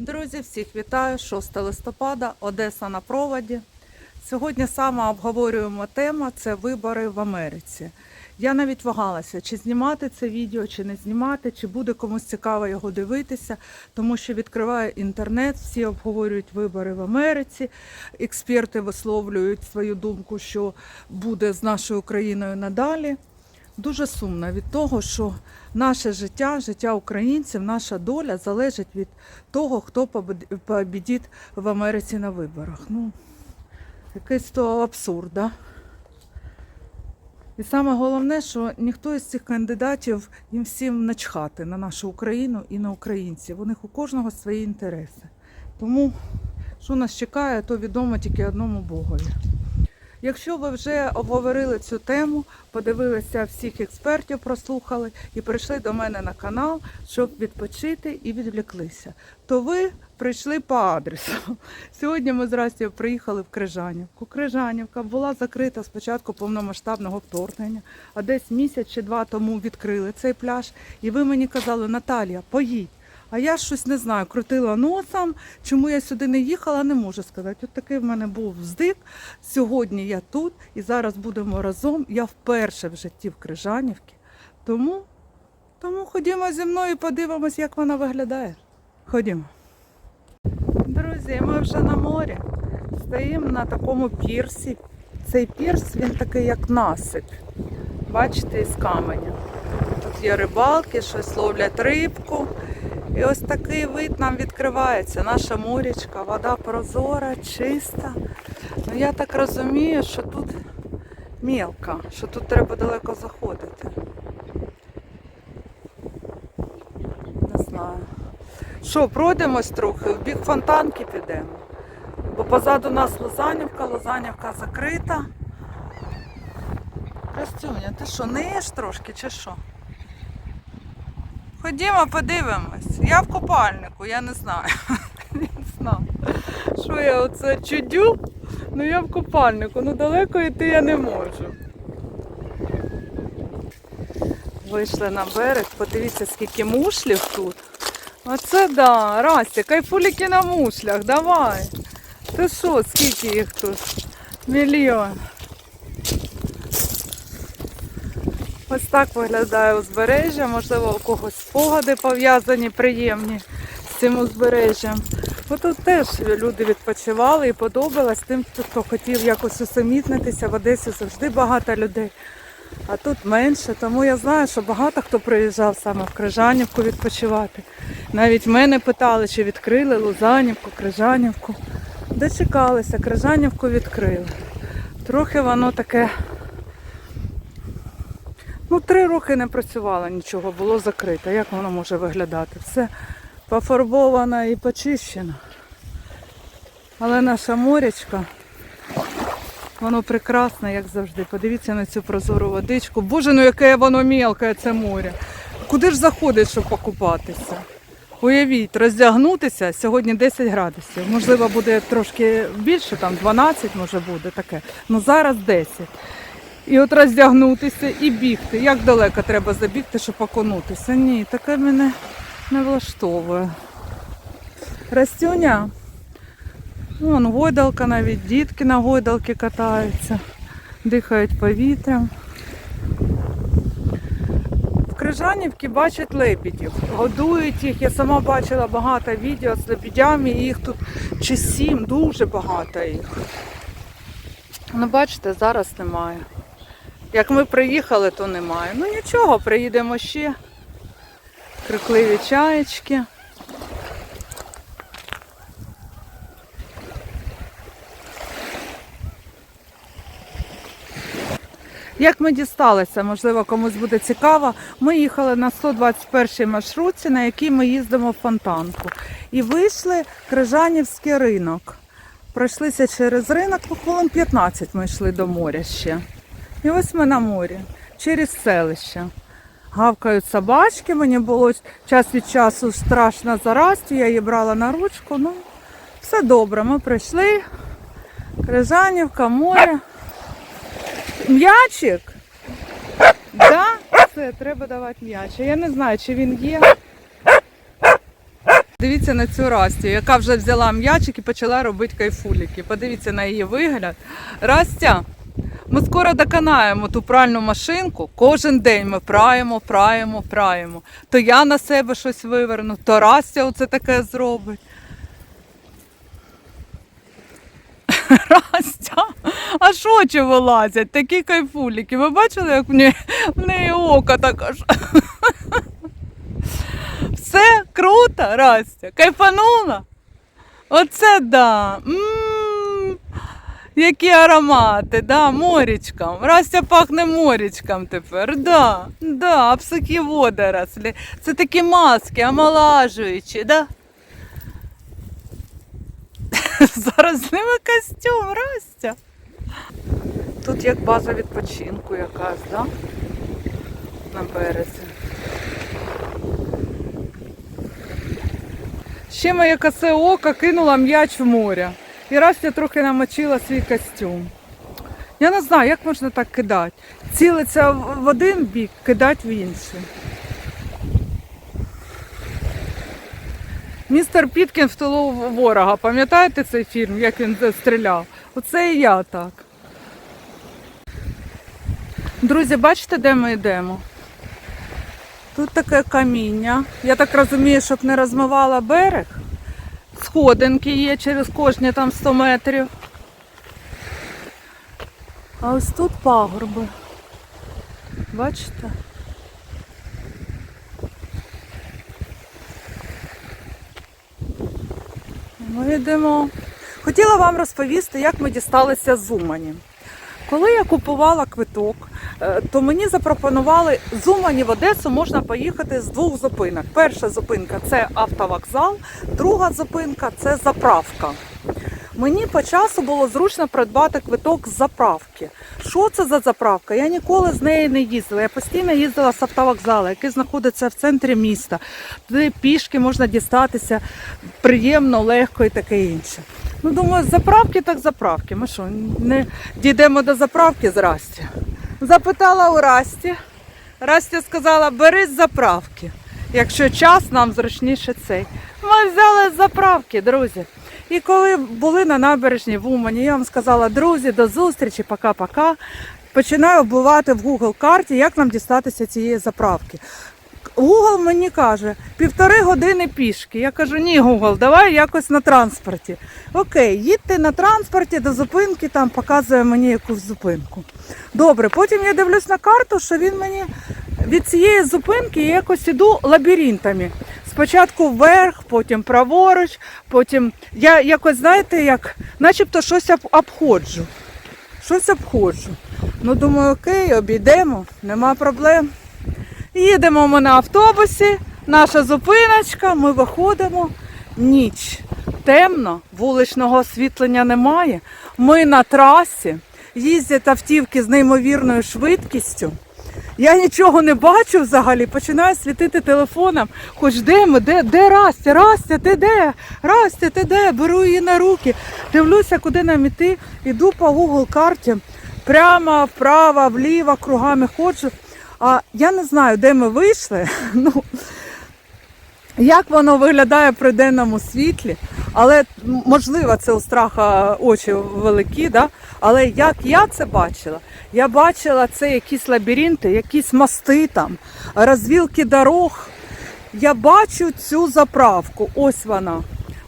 Друзі, всіх вітаю! 6 листопада, Одеса на проводі. Сьогодні саме обговорюємо тема це вибори в Америці. Я навіть вагалася, чи знімати це відео, чи не знімати, чи буде комусь цікаво його дивитися, тому що відкриваю інтернет, всі обговорюють вибори в Америці. Експерти висловлюють свою думку, що буде з нашою країною надалі. Дуже сумно від того, що наше життя, життя українців, наша доля залежить від того, хто побідить в Америці на виборах. Ну, якийсь то абсурд, да? І саме головне, що ніхто із цих кандидатів їм всім начхати на нашу Україну і на українців. У них у кожного свої інтереси. Тому що нас чекає, то відомо тільки одному Богові. Якщо ви вже обговорили цю тему, подивилися всіх експертів, прослухали і прийшли до мене на канал, щоб відпочити і відвлеклися, то ви прийшли по адресу. Сьогодні ми з Растю приїхали в Крижанівку. Крижанівка була закрита з початку повномасштабного вторгнення, а десь місяць чи два тому відкрили цей пляж. І ви мені казали, Наталія, поїдь. А я щось не знаю, крутила носом, чому я сюди не їхала, не можу сказати. От такий в мене був вздик. Сьогодні я тут і зараз будемо разом. Я вперше в житті в Крижанівці. Тому, тому ходімо зі мною і подивимось, як вона виглядає. Ходімо. Друзі, ми вже на морі. Стоїмо на такому пірсі. Цей пірс він такий, як насип. Бачите, із каменя. Тут є рибалки, щось ловлять рибку. І ось такий вид нам відкривається. Наша морічка, вода прозора, чиста. Ну я так розумію, що тут мілка, що тут треба далеко заходити. Не знаю. Що, пройдемось трохи, в бік фонтанки підемо. Бо позаду нас Лозанівка, Лозанівка закрита. Костюня, ти що, ниєш трошки чи що? Ходімо, подивимось. Я в купальнику, я не знаю. Не знаю. Що я оце чудю? Ну я в купальнику, ну далеко йти я не можу. Вийшли на берег, подивіться, скільки мушлів тут. Оце да, Растя, кайфуліки на мушлях, давай. Ти що, скільки їх тут? Мільйон. Ось так виглядає узбережжя, можливо, у когось спогади пов'язані, приємні з цим узбережжям. Бо тут теж люди відпочивали і подобалось тим, хто хотів якось усамітнитися. В Одесі завжди багато людей, а тут менше. Тому я знаю, що багато хто приїжджав саме в Крижанівку відпочивати. Навіть мене питали, чи відкрили Лузанівку, Крижанівку. Дочекалися, Крижанівку відкрили. Трохи воно таке. Ну, три роки не працювала нічого, було закрито. Як воно може виглядати? Все пофарбовано і почищено. Але наша морячка, воно прекрасне, як завжди. Подивіться на цю прозору водичку. Боже, ну яке воно мілке, це море. Куди ж заходить, щоб покупатися? Уявіть, роздягнутися сьогодні 10 градусів. Можливо, буде трошки більше, там 12 може буде таке. Ну зараз 10. І от роздягнутися і бігти. Як далеко треба забігти, щоб окунутися? Ні, таке мене не влаштовує. Растюня. Вон гойдалка навіть, дітки на гойдалки катаються, дихають повітрям. В Крижанівці бачать лебідів, годують їх. Я сама бачила багато відео з лебідями, їх тут чи сім, дуже багато їх. Ну, бачите, зараз немає. Як ми приїхали, то немає. Ну нічого, приїдемо ще. Крикливі чаєчки. Як ми дісталися, можливо, комусь буде цікаво. Ми їхали на 121-й маршрутці, на якій ми їздимо в фонтанку. І вийшли Крижанівський ринок. Пройшлися через ринок, ну, хвилин 15 ми йшли до моря ще. І ось ми на морі, через селище. Гавкають собачки, мені було час від часу страшно зарасти, я її брала на ручку. Ну, все добре, ми прийшли. Крижанівка, море. М'ячик? Да? Все, треба давати м'яч. Я не знаю, чи він є. Дивіться на цю Расті, яка вже взяла м'ячик і почала робити кайфуліки. Подивіться на її вигляд. Растя, ми скоро доконаємо ту пральну машинку. Кожен день ми праємо, праємо, праємо. То я на себе щось виверну, то Растя оце таке зробить. Растя, а що очі вилазять? Такі кайфуліки. Ви бачили, як в неї, в неї око так аж. Все круто, Растя. Кайфанула? Оце да. м які аромати, да, морічком. Растя пахне морічком тепер. Да, да, обсухі водорослі. Це такі маски, омолажуючі, да? Зараз з ними костюм, Растя. Тут як база відпочинку якась, да? На березі. Ще моє косе око кинула м'яч в море. І Растя трохи намочила свій костюм. Я не знаю, як можна так кидати. Цілиться в один бік, кидати в інший. Містер Піткін в тилу ворога. Пам'ятаєте цей фільм, як він стріляв? Оце і я так. Друзі, бачите, де ми йдемо? Тут таке каміння. Я так розумію, щоб не розмивала берег. Сходинки є через кожні там 100 метрів. А ось тут пагорби. Бачите? Ми йдемо. Хотіла вам розповісти, як ми дісталися з Умані. Коли я купувала квиток, то мені запропонували з Умані в Одесу можна поїхати з двох зупинок. Перша зупинка це автовокзал, друга зупинка це заправка. Мені по часу було зручно придбати квиток з заправки. Що це за заправка? Я ніколи з нею не їздила. Я постійно їздила з автовокзалу, який знаходиться в центрі міста. Туди пішки можна дістатися приємно, легко і таке інше. Ну, думаю, заправки так заправки. Ми що, не дійдемо до заправки з Расті? Запитала у Расті. Растя сказала, бери з заправки. Якщо час, нам зручніше цей. Ми взяли з заправки, друзі. І коли були на набережні в Умані, я вам сказала, друзі, до зустрічі, пока-пока. Починаю вбивати в Google карті, як нам дістатися цієї заправки. Google мені каже, півтори години пішки. Я кажу, ні, Google, давай якось на транспорті. Окей, їдьте на транспорті до зупинки, там показує мені якусь зупинку. Добре, потім я дивлюсь на карту, що він мені від цієї зупинки я якось іду лабіринтами. Спочатку вверх, потім праворуч, потім я якось, знаєте, як начебто щось обходжу. Щось обходжу. Ну, думаю, окей, обійдемо, нема проблем. Їдемо ми на автобусі, наша зупиночка, ми виходимо. Ніч. Темно, вуличного освітлення немає. Ми на трасі, їздять автівки з неймовірною швидкістю. Я нічого не бачу взагалі, починаю світити телефоном. Хоч де ми, де, де Растя? Растя, ти де? Растя, ти де? Беру її на руки. Дивлюся, куди нам іти. Іду по Google карті. Прямо, вправо, вліво, кругами ходжу. А я не знаю, де ми вийшли. Ну, як воно виглядає при денному світлі, але можливо це у страха очі великі, да? але як я це бачила? Я бачила це якісь лабіринти, якісь мости там, розвілки дорог. Я бачу цю заправку. Ось вона.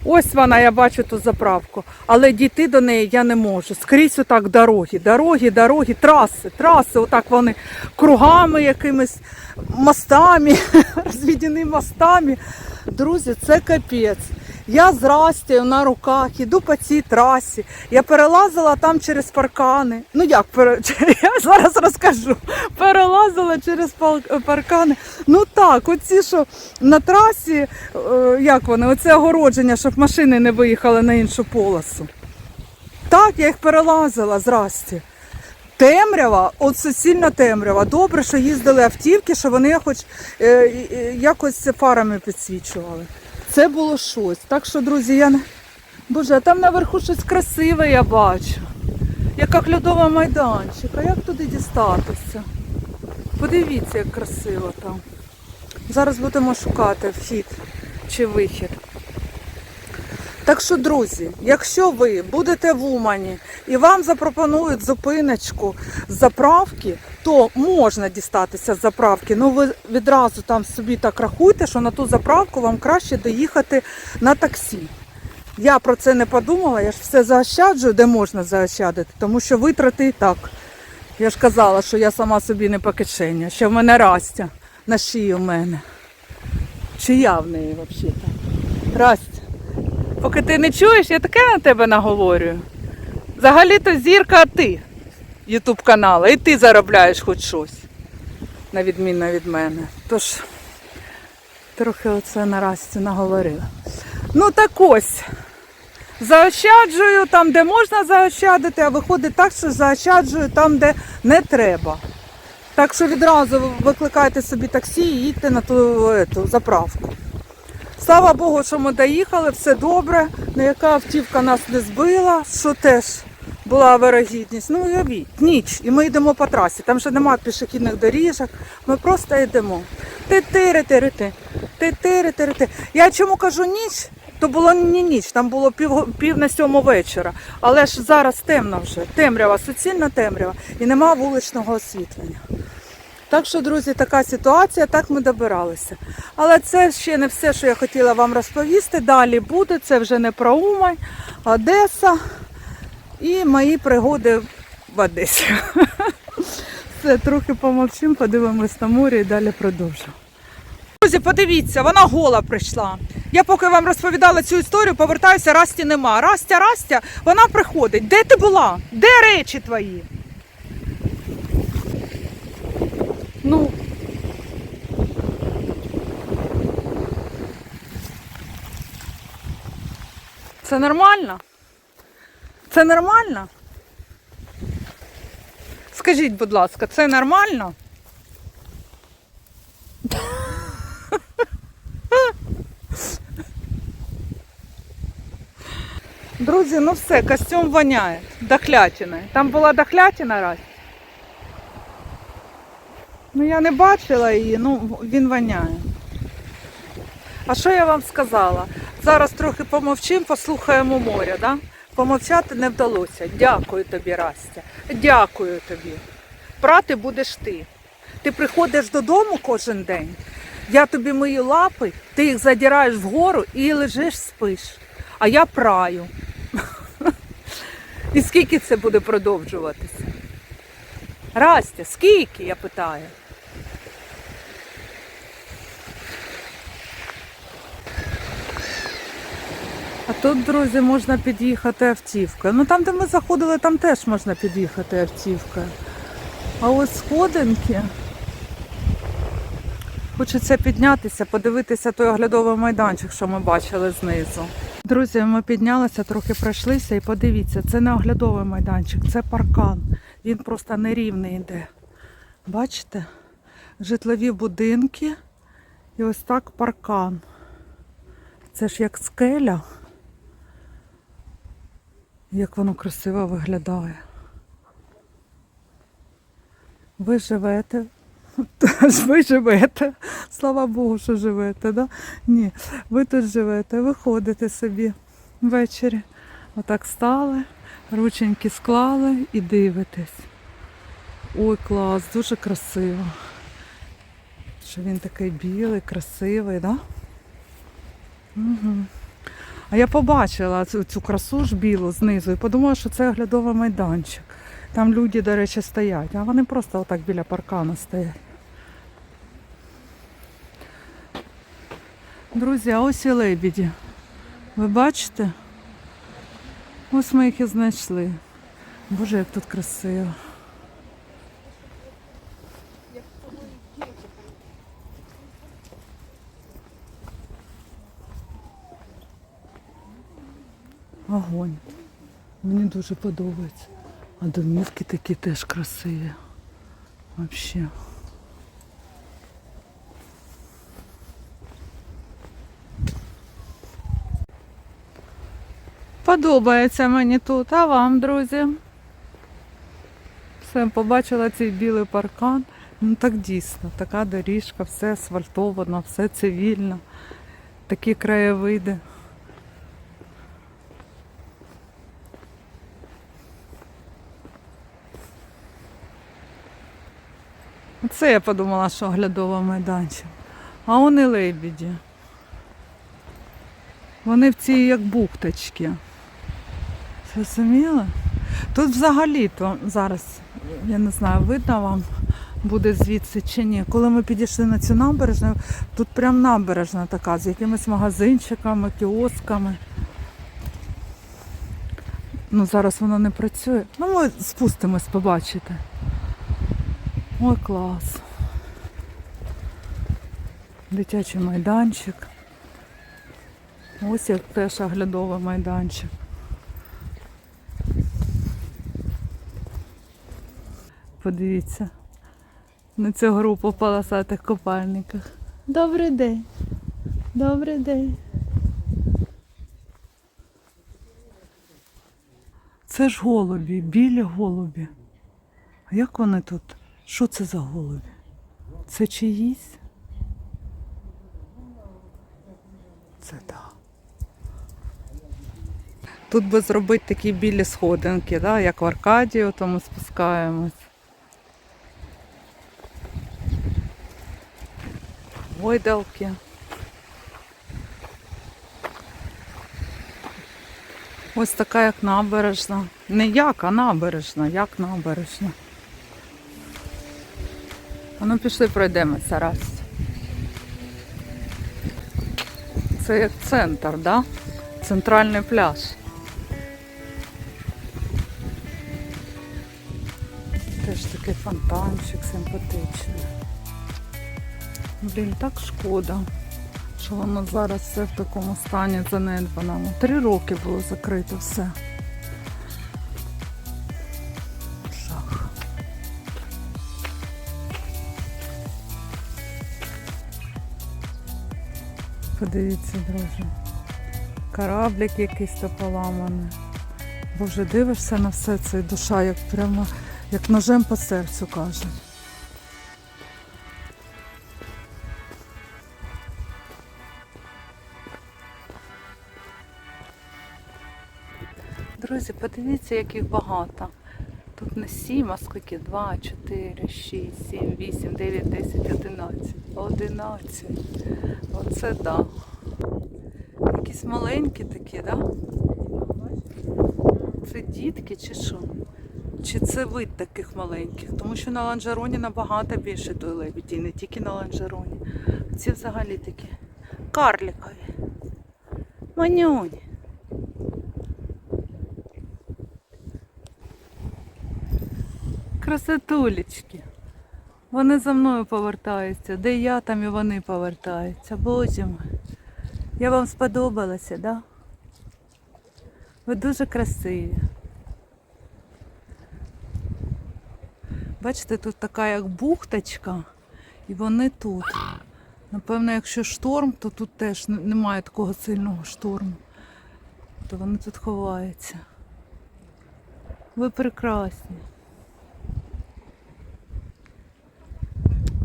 Ось вона, я бачу ту заправку. Але дійти до неї я не можу. Скрізь отак дороги, дороги, дороги, траси, траси, отак вони кругами якимись мостами, розвідяними мостами. Друзі, це капець. Я з на руках, іду по цій трасі. Я перелазила там через паркани. Ну як, я зараз розкажу. Перелазила через паркани. Ну так, оці, що на трасі, е, як вони, оце огородження, щоб машини не виїхали на іншу полосу. Так, я їх перелазила з. Темрява, от суцільна темрява. Добре, що їздили автівки, що вони хоч е, е, якось фарами підсвічували. Це було щось. Так що, друзі, я не. Боже, а там наверху щось красиве я бачу. Яка льодова. А як туди дістатися? Подивіться, як красиво там. Зараз будемо шукати вхід чи вихід. Так що, друзі, якщо ви будете в Умані і вам запропонують зупиночку з заправки, то можна дістатися з заправки. Ну ви відразу там собі так рахуйте, що на ту заправку вам краще доїхати на таксі. Я про це не подумала, я ж все заощаджую, де можна заощадити, тому що витрати і так. Я ж казала, що я сама собі не по кишені, що в мене Растя на шиї у мене. Чи я в неї взагалі-то? Растя, поки ти не чуєш, я таке на тебе наговорюю. Взагалі-то зірка ти, Ютуб каналу, і ти заробляєш хоч щось, на відміну від мене. Тож трохи оце на Расті наговорила. Ну так ось. Заощаджую там, де можна заощадити, а виходить так, що заощаджую там, де не треба. Так що відразу викликайте собі таксі і їдьте на ту ету, заправку. Слава Богу, що ми доїхали, все добре. Ніяка автівка нас не збила, що теж була вирогідність. Ну, уявіть, ніч, і ми йдемо по трасі. Там вже немає пішохідних доріжок, ми просто йдемо. Ти-тири-тири-ти, ти-тири-тири-ти. Я чому кажу ніч? То було не ніч, там було пів, пів на сьому вечора. Але ж зараз темно вже, темрява, суцільна темрява, і нема вуличного освітлення. Так що, друзі, така ситуація, так ми добиралися. Але це ще не все, що я хотіла вам розповісти. Далі буде, це вже не про Умань, Одеса і мої пригоди в Одесі. Все, трохи помовчимо, подивимось на море і далі продовжимо. Друзі, подивіться, вона гола прийшла. Я поки вам розповідала цю історію, повертаюся, Расті нема. Растя, Растя, вона приходить. Де ти була? Де речі твої? Ну. Це нормально? Це нормально? Скажіть, будь ласка, це нормально? Друзі, ну все, костюм воняє. Дохлятина. Там була дохлятина раз. Ну я не бачила її, ну він воняє. А що я вам сказала? Зараз трохи помовчимо, послухаємо моря, да? Помовчати не вдалося. Дякую тобі, Растя. Дякую тобі. Прати будеш ти. Ти приходиш додому кожен день, я тобі мию лапи, ти їх задираєш вгору і лежиш, спиш. А я праю. І скільки це буде продовжуватися? Растя, скільки, я питаю. А тут, друзі, можна під'їхати автівкою. Ну там, де ми заходили, там теж можна під'їхати автівкою. А ось сходинки. Хочеться піднятися, подивитися той оглядовий майданчик, що ми бачили знизу. Друзі, ми піднялися, трохи пройшлися і подивіться, це не оглядовий майданчик, це паркан. Він просто нерівний йде. Бачите? Житлові будинки і ось так паркан. Це ж як скеля. Як воно красиво виглядає. Ви живете. Ви живете. Слава Богу, що живете, да? Ні, ви тут живете, виходите собі ввечері. Отак стали, рученьки склали і дивитесь. Ой, клас, дуже красиво. Що він такий білий, красивий, да? Угу. А я побачила цю, цю красу ж білу знизу і подумала, що це оглядовий майданчик. Там люди, до речі, стоять, а вони просто отак біля паркану стоять. Друзі, а ось і лебіді. Ви бачите? Ось ми їх і знайшли. Боже, як тут красиво. Огонь. Мені дуже подобається. А домівки такі теж красиві. Вообще. Подобається мені тут, а вам, друзі? Все, побачила цей білий паркан. Ну так дійсно, така доріжка, все асфальтовано, все цивільно, такі краєвиди. Оце я подумала, що оглядова майданчик. А вони лебіді. Вони в цій як бухточки. Зрозуміли? Тут взагалі-то зараз, я не знаю, видно вам буде звідси чи ні. Коли ми підійшли на цю набережну, тут прям набережна така, з якимись магазинчиками, кіосками. Ну, зараз воно не працює. Ну, ми спустимось, побачите. Ой, клас. Дитячий майданчик. Ось як теж оглядовий майданчик. Подивіться на цю групу в полосатих купальниках. Добрий день. Добрий день. Це ж голубі, білі голубі. А як вони тут? Що це за голубі? Це чиїсь? Це так. Тут би зробити такі білі сходинки, да? як в Аркадію, то ми спускаємось. Гойдалки. Ось така як набережна. Не як, а набережна, як набережна. Ну пішли пройдемося раз. Це як центр, да? Центральний пляж. Теж такий фонтанчик симпатичний. Блін, так шкода, що воно зараз все в такому стані занедбаному. Три роки було закрито все. Подивіться, друзі. Кораблик якийсь то поламаний. Боже, дивишся на все це і душа, як прямо як ножем по серцю каже. Друзі, подивіться, як їх багато. Тут не сім, а скільки? Два, чотири, шість, сім, вісім, дев'ять, десять, одинадцять. Одинадцять. Оце да. Якісь маленькі такі, да? Це дітки чи що? Чи це вид таких маленьких? Тому що на ланжероні набагато більше той лебеді, і не тільки на ланжероні. Ці взагалі такі карликові. Манюні. Красотулечки. Вони за мною повертаються. Де я, там і вони повертаються. Боже мой. Я вам сподобалася, да? Ви дуже красиві. Бачите, тут така як бухточка, і вони тут. Напевно, якщо шторм, то тут теж немає такого сильного шторму. То вони тут ховаються. Ви прекрасні.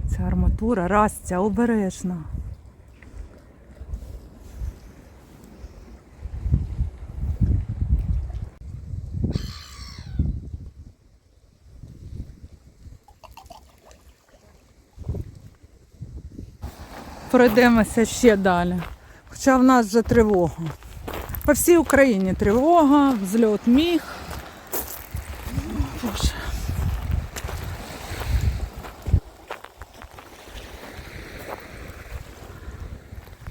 Ця арматура, Растя, обережна. Пройдемося ще далі. Хоча в нас вже тривога. По всій Україні тривога, взльот міг. Боже.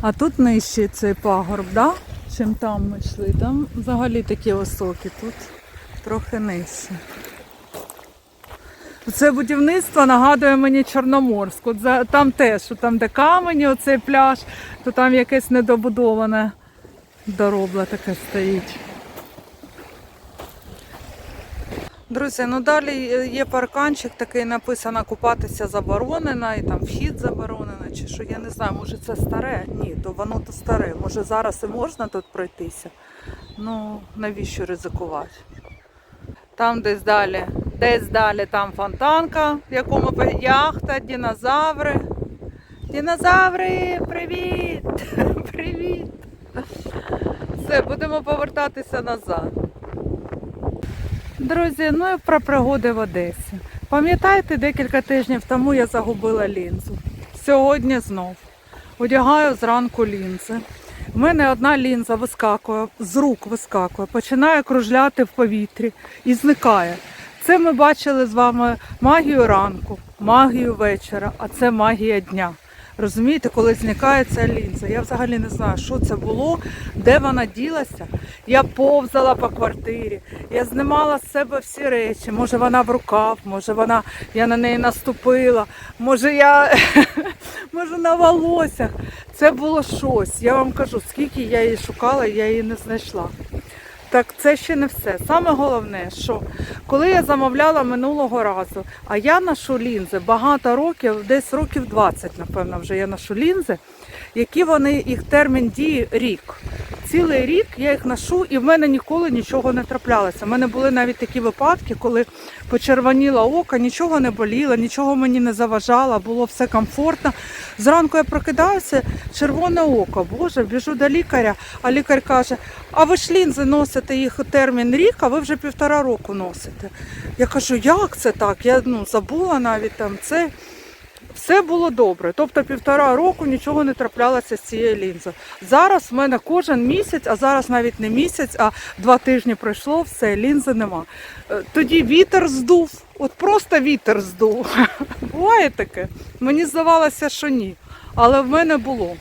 А тут нижче цей пагорб, да? чим там ми йшли. Там взагалі такі високі, тут трохи нижче. Це будівництво нагадує мені Чорноморську. Там теж, що там де камені, оцей пляж, то там якесь недобудоване доробла таке стоїть. Друзі, ну далі є парканчик, такий написано купатися заборонено, і там вхід заборонено, чи що я не знаю, може це старе? Ні, то воно то старе. Може зараз і можна тут пройтися. Ну навіщо ризикувати? Там десь далі, десь далі там фонтанка, в якому яхта, динозаври. Динозаври, привіт! Привіт! Все, будемо повертатися назад. Друзі, ну і про пригоди в Одесі. Пам'ятаєте, декілька тижнів тому я загубила лінзу. Сьогодні знов. Одягаю зранку лінзи. У мене одна лінза вискакує, з рук вискакує, починає кружляти в повітрі і зникає. Це ми бачили з вами магію ранку, магію вечора, а це магія дня. Розумієте, коли зникає ця лінза. Я взагалі не знаю, що це було, де вона ділася. Я повзала по квартирі, я знімала з себе всі речі. Може вона в рукав, може вона, я на неї наступила, може я може на волоссях. Це було щось. Я вам кажу, скільки я її шукала, я її не знайшла. Так це ще не все. Саме головне, що коли я замовляла минулого разу, а я ношу лінзи багато років, десь років 20, напевно, вже я ношу лінзи, які вони, їх термін дії рік. Цілий рік я їх ношу і в мене ніколи нічого не траплялося. У мене були навіть такі випадки, коли почервоніло око, нічого не боліло, нічого мені не заважало, було все комфортно. Зранку я прокидаюся, червоне око. Боже, біжу до лікаря, а лікар каже: а ви ж лінзи носите їх термін рік, а ви вже півтора року носите. Я кажу, як це так? Я ну, забула навіть там це. Все було добре. Тобто півтора року нічого не траплялося з цією лінзою. Зараз в мене кожен місяць, а зараз навіть не місяць, а два тижні пройшло, все, лінзи нема. Е, Тоді вітер здув, от просто вітер здув. Буває таке. Мені здавалося, що ні. Але в мене було.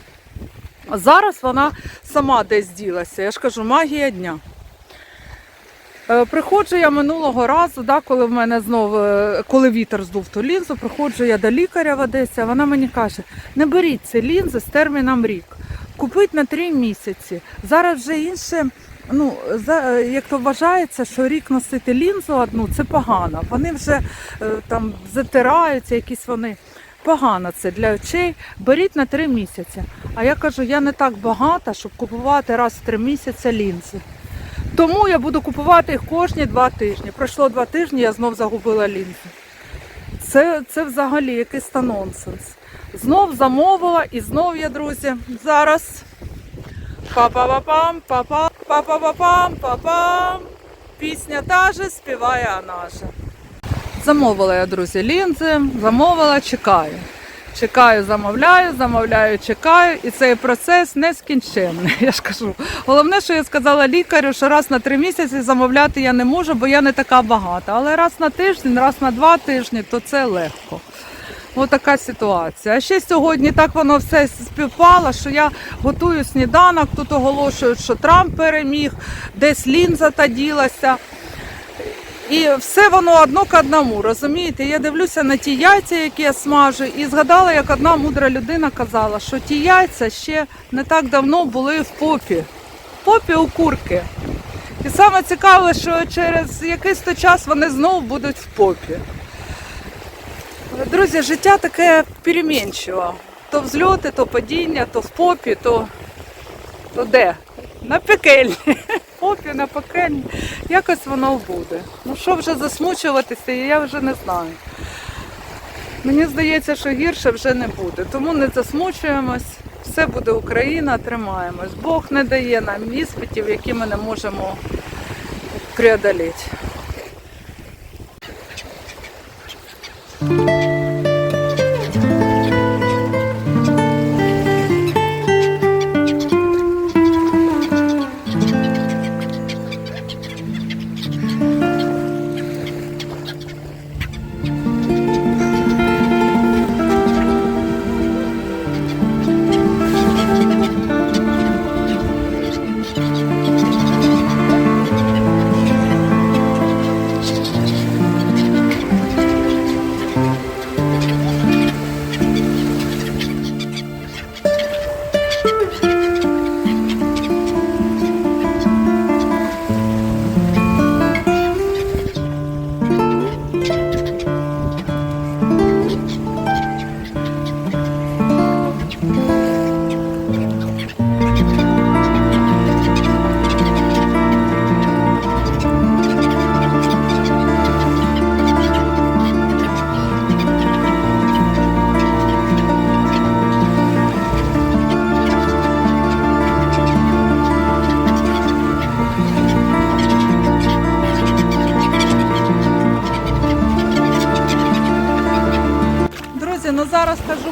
А зараз вона сама десь ділася. Я ж кажу, магія дня. Е, Приходжу я минулого разу, да, коли в мене знову, е, коли вітер здув ту лінзу, приходжу я до лікаря в Одесі, вона мені каже, не беріть ці лінзи з терміном рік. Купить на три місяці. Зараз вже інше, ну, за, е, як то вважається, що рік носити лінзу одну це погано. Вони вже там затираються, якісь вони. Погано це для очей. Беріть на три місяці. А я кажу, я не так багата, щоб купувати раз в три місяці лінзи. Тому я буду купувати їх кожні два тижні. Пройшло два тижні, я знов загубила лінзи. Це, це взагалі якийсь та нонсенс. Знов замовила і знов я, друзі, зараз. Па-па-па-пам, па-па, па-па-па-пам, па-пам. Пісня та же співає же. Замовила я, друзі, лінзи, замовила, чекаю. Чекаю, замовляю, замовляю, чекаю, і цей процес нескінченний. Я ж кажу. Головне, що я сказала лікарю, що раз на три місяці замовляти я не можу, бо я не така багата. Але раз на тиждень, раз на два тижні, то це легко. Ось така ситуація. А ще сьогодні так воно все співпало, що я готую сніданок, тут оголошують, що Трамп переміг, десь лінза та ділася. І все воно одно к одному, розумієте? Я дивлюся на ті яйця, які я смажу, і згадала, як одна мудра людина казала, що ті яйця ще не так давно були в попі. В попі у курки. І саме цікаве, що через якийсь то час вони знову будуть в попі. Друзі, життя таке перемінчиве. То взльоти, то падіння, то в попі, то, то де? На пекельні. Попі, на пекельні. Якось воно буде. Ну що вже засмучуватися, я вже не знаю. Мені здається, що гірше вже не буде. Тому не засмучуємось. Все буде Україна, тримаємось. Бог не дає нам іспитів, які ми не можемо преодоліти.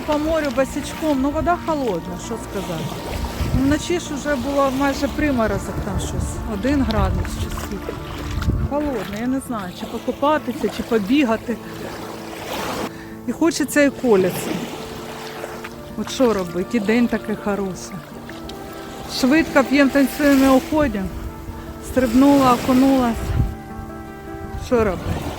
По морю босичком, ну вода холодна, що сказати. Вночі ж вже було майже приморозок там щось, один градус чи скільки. Холодно, я не знаю, чи покупатися, чи побігати. І хочеться і колеться. От що робити? І день такий хороший. Швидко п'ємо танцюємо і уходимо. Стрибнула, окунулась. Що робити?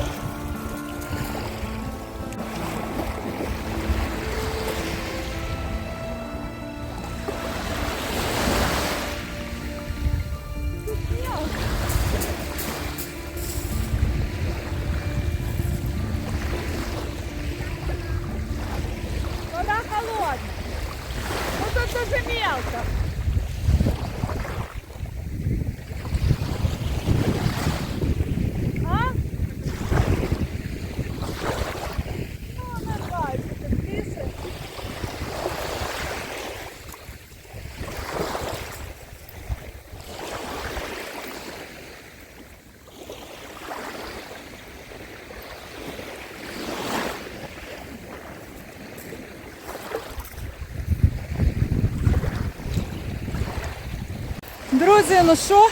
Ну тут дуже мелко. А? Ну, нормально, тут тише. Ну що?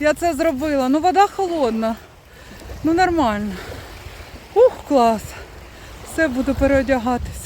Я це зробила. Ну вода холодна. Ну нормально. Ух, клас. Все, буду переодягатись.